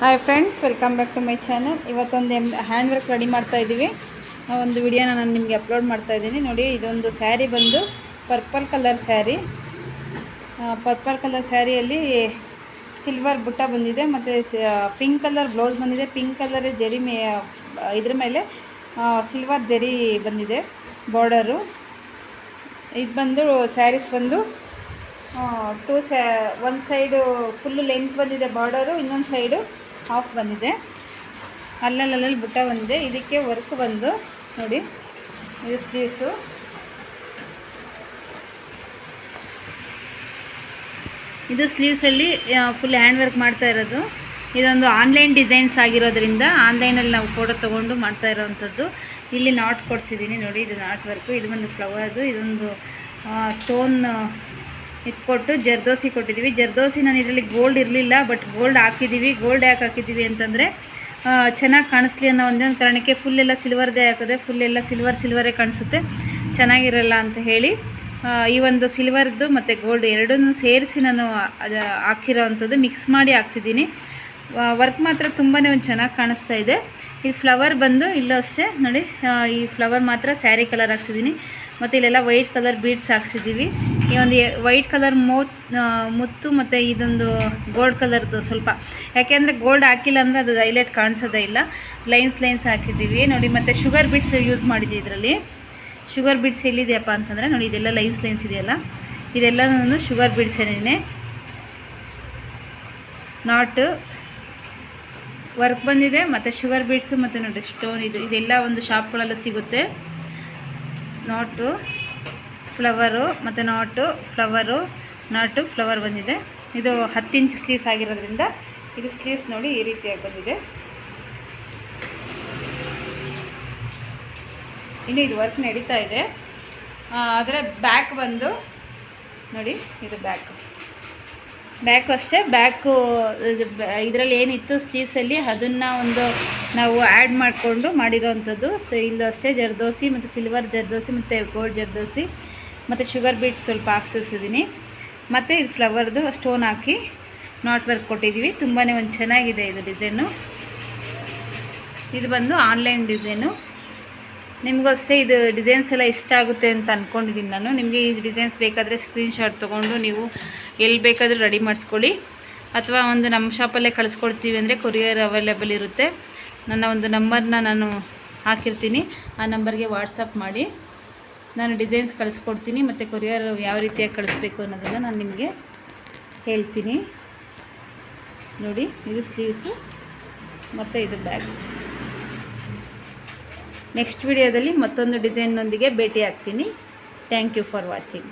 Hi friends welcome back to my channel ಇವತ್ತೊಂದು um hand work ready ಮಾಡ್ತಾ ಇದ್ದೀವಿ. ಒಂದು ವಿಡಿಯೋನ ನಾನು ನಿಮಗೆ ಅಪ್ಲೋಡ್ ಮಾಡ್ತಾ ಇದ್ದೀನಿ. ನೋಡಿ, ಇದೊಂದು ಸ್ಯಾರಿ ಬಂದು purple colour sari purple colour ಸ್ಯಾರಿಯಲ್ಲಿ silver ಬುಟ್ಟ ಬಂದಿದೆ, ಮತ್ತು ಪಿಂಕ್ ಕಲರ್ ಬ್ಲೌಸ್ ಬಂದಿದೆ. ಪಿಂಕ್ ಕಲರ್ ಜರಿ ಮೇ, ಇದ್ರ ಮೇಲೆ ಸಿಲ್ವರ್ ಜರಿ ಬಂದಿದೆ ಬಾರ್ಡರು ಇದು ಬಂದು ಸ್ಯಾರೀಸ್ ಬಂದು ಟೂ ಸ್ಯಾ ಒಂದು ಸೈಡು ಫುಲ್ಲು ಲೆಂತ್ ಬಂದಿದೆ ಬಾರ್ಡರು ಇನ್ನೊಂದು ಸೈಡು ಹಾಫ್ ಬಂದಿದೆ. ಅಲ್ಲಲ್ಲಲ್ಲಿ ಬುಟ್ಟ ಬಂದಿದೆ. ಇದಕ್ಕೆ ವರ್ಕ್ ಬಂದು ನೋಡಿ, ಇದು ಸ್ಲೀವ್ಸು ಇದು ಸ್ಲೀವ್ಸಲ್ಲಿ ಫುಲ್ ಹ್ಯಾಂಡ್ ವರ್ಕ್ ಮಾಡ್ತಾ ಇರೋದು. ಇದೊಂದು ಆನ್ಲೈನ್ ಡಿಸೈನ್ಸ್ ಆಗಿರೋದ್ರಿಂದ ಆನ್ಲೈನಲ್ಲಿ ನಾವು ಫೋಟೋ ತೊಗೊಂಡು ಮಾಡ್ತಾ ಇರೋವಂಥದ್ದು. ಇಲ್ಲಿ ನಾಟ್ ಕೊಡಿಸಿದ್ದೀನಿ ನೋಡಿ, ಇದು ನಾಟ್ ವರ್ಕು ಇದು ಒಂದು ಫ್ಲವರ್ದು ಇದೊಂದು ಸ್ಟೋನ್ ಇಟ್ಕೊಟ್ಟು ಜರ್ದೋಸಿ ಕೊಟ್ಟಿದ್ದೀವಿ. ಜರ್ದೋಸಿ ನಾನು ಇದರಲ್ಲಿ ಗೋಲ್ಡ್ ಇರಲಿಲ್ಲ ಬಟ್ ಗೋಲ್ಡ್ ಹಾಕಿದ್ದೀವಿ. ಗೋಲ್ಡ್ ಯಾಕೆ ಹಾಕಿದ್ದೀವಿ ಅಂತಂದರೆ ಚೆನ್ನಾಗಿ ಕಾಣಿಸ್ಲಿ ಅನ್ನೋ ಒಂದೊಂದು ಕಾರಣಕ್ಕೆ ಫುಲ್ ಎಲ್ಲ ಸಿಲ್ವರ್ದೇ ಹಾಕಿದ್ರೆ ಫುಲ್ ಎಲ್ಲ ಸಿಲ್ವರ್ ಸಿಲ್ವರೇ ಕಾಣಿಸುತ್ತೆ. ಚೆನ್ನಾಗಿರಲ್ಲ ಅಂತ ಹೇಳಿ ಈ ಒಂದು ಸಿಲ್ವರ್ದು ಮತ್ತು ಗೋಲ್ಡ್ ಎರಡನ್ನೂ ಸೇರಿಸಿ ನಾನು ಅದು ಹಾಕಿರೋ ಮಿಕ್ಸ್ ಮಾಡಿ ಹಾಕ್ಸಿದ್ದೀನಿ. ವರ್ಕ್ ಮಾತ್ರ ತುಂಬಾ ಒಂದು ಚೆನ್ನಾಗಿ ಕಾಣಿಸ್ತಾ ಇದೆ. ಈ ಫ್ಲವರ್ ಬಂದು ಇಲ್ಲೂ ಅಷ್ಟೇ, ನೋಡಿ ಈ ಫ್ಲವರ್ ಮಾತ್ರ ಸ್ಯಾರಿ ಕಲರ್ ಹಾಕ್ಸಿದ್ದೀನಿ. ಮತ್ತು ಇಲ್ಲೆಲ್ಲ ವೈಟ್ ಕಲರ್ ಬೀಡ್ಸ್ ಹಾಕ್ಸಿದ್ದೀವಿ. ಈ ಒಂದು ವೈಟ್ ಕಲರ್ ಮೋತ್ ಮುತ್ತು ಮತ್ತು ಇದೊಂದು ಗೋಲ್ಡ್ ಕಲರ್ದು ಸ್ವಲ್ಪ. ಯಾಕೆಂದರೆ ಗೋಲ್ಡ್ ಹಾಕಿಲ್ಲ ಅಂದರೆ ಅದು ಹೈಲೈಟ್ ಕಾಣಿಸೋದೇ ಇಲ್ಲ. ಲೈನ್ಸ್ ಲೈನ್ಸ್ ಹಾಕಿದ್ದೀವಿ. ನೋಡಿ ಮತ್ತು ಶುಗರ್ ಬೀಡ್ಸ್ ಯೂಸ್ ಮಾಡಿದ್ದೀವಿ ಇದರಲ್ಲಿ. ಶುಗರ್ ಬೀಡ್ಸ್ ಎಲ್ಲಿದೆಯಪ್ಪ ಅಂತಂದರೆ ನೋಡಿ ಇದೆಲ್ಲ ಲೈನ್ಸ್ ಲೈನ್ಸ್ ಇದೆಯಲ್ಲ. ಇದೆಲ್ಲನೂ ಶುಗರ್ ಏನೇನೆ ನಾಟ್ ವರ್ಕ್ ಬಂದಿದೆ, ಮತ್ತು ಶುಗರ್ ಬೀಡ್ಸು ಮತ್ತು ನೋಡಿ ಸ್ಟೋನ್ ಇದು, ಇದೆಲ್ಲ ಒಂದು ಶಾಪ್ಗಳಲ್ಲೂ ಸಿಗುತ್ತೆ. ನಾಟು ಫ್ಲವರು ಮತ್ತು ನಾಟು ಫ್ಲವರು, ನಾಟು ಫ್ಲವರ್ ಬಂದಿದೆ. ಇದು ಹತ್ತು ಇಂಚ್ ಸ್ಲೀವ್ಸ್ ಆಗಿರೋದ್ರಿಂದ ಇದು ಸ್ಲೀವ್ಸ್ ನೋಡಿ ಈ ರೀತಿಯಾಗಿ ಬಂದಿದೆ. ಇನ್ನು ಇದು ವರ್ಕ್ ನಡೀತಾ ಇದೆ. ಆದರೆ ಬ್ಯಾಕ್ ಬಂದು ನೋಡಿ, ಇದು ಬ್ಯಾಕ್ ಬ್ಯಾಕು ಅಷ್ಟೇ. ಬ್ಯಾಕು ಇದು, ಇದರಲ್ಲಿ ಏನಿತ್ತು ಸ್ಲೀವ್ಸಲ್ಲಿ ಅದನ್ನು ಒಂದು ನಾವು ಆ್ಯಡ್ ಮಾಡಿಕೊಂಡು ಮಾಡಿರೋವಂಥದ್ದು ಸೊ ಇಲ್ಲೂ ಅಷ್ಟೇ ಜರ್ದೋಸಿ ಮತ್ತು ಸಿಲ್ವರ್ ಜರ್ದೋಸಿ ಮತ್ತು ಗೋಲ್ಡ್ ಜರ್ದೋಸಿ ಮತ್ತು ಶುಗರ್ ಬೀಟ್ಸ್ ಸ್ವಲ್ಪ ಹಾಕ್ಸಿದ್ದೀನಿ ಮತ್ತು ಇದು ಫ್ಲವರ್ದು ಸ್ಟೋನ್ ಹಾಕಿ ನಾಟ್ ವರ್ಕ್ ಕೊಟ್ಟಿದ್ದೀವಿ ತುಂಬಾ ಒಂದು ಚೆನ್ನಾಗಿದೆ ಇದು ಡಿಸೈನು ಇದು ಬಂದು ಆನ್ಲೈನ್ ಡಿಸೈನು ನಿಮಗೂ ಅಷ್ಟೇ ಇದು ಡಿಸೈನ್ಸ್ ಎಲ್ಲ ಇಷ್ಟ ಆಗುತ್ತೆ ಅಂತ ಅಂದ್ಕೊಂಡಿದ್ದೀನಿ ನಾನು. ನಿಮಗೆ ಈ ಡಿಸೈನ್ಸ್ ಬೇಕಾದರೆ ಸ್ಕ್ರೀನ್ಶಾಟ್ ತೊಗೊಂಡು ನೀವು ಎಲ್ಲಿ ಬೇಕಾದರೂ ರೆಡಿ ಮಾಡಿಸ್ಕೊಳ್ಳಿ. ಅಥವಾ ಒಂದು ನಮ್ಮ ಶಾಪಲ್ಲೇ ಕಳಿಸ್ಕೊಡ್ತೀವಿ ಅಂದರೆ ಕೊರಿಯರ್ ಅವೈಲೇಬಲ್ ಇರುತ್ತೆ. ನನ್ನ ಒಂದು ನಂಬರ್ನ ನಾನು ಹಾಕಿರ್ತೀನಿ. ಆ ನಂಬರ್ಗೆ ವಾಟ್ಸಪ್ ಮಾಡಿ. ನಾನು ಡಿಸೈನ್ಸ್ ಕಳಿಸ್ಕೊಡ್ತೀನಿ ಮತ್ತು ಕೊರಿಯರ್ ಯಾವ ರೀತಿಯಾಗಿ ಕಳಿಸ್ಬೇಕು ಅನ್ನೋದನ್ನು ನಾನು ನಿಮಗೆ ಹೇಳ್ತೀನಿ. ನೋಡಿ, ಇದು ಸ್ಲೀವ್ಸು ಮತ್ತು ಇದು ಬ್ಯಾಗ್ ನೆಕ್ಸ್ಟ್ ವಿಡಿಯೋದಲ್ಲಿ ಮತ್ತೊಂದು ಡಿಸೈನ್ನೊಂದಿಗೆ ಭೇಟಿ ಆಗ್ತೀನಿ ಥ್ಯಾಂಕ್ ಯು ಫಾರ್ ವಾಚಿಂಗ್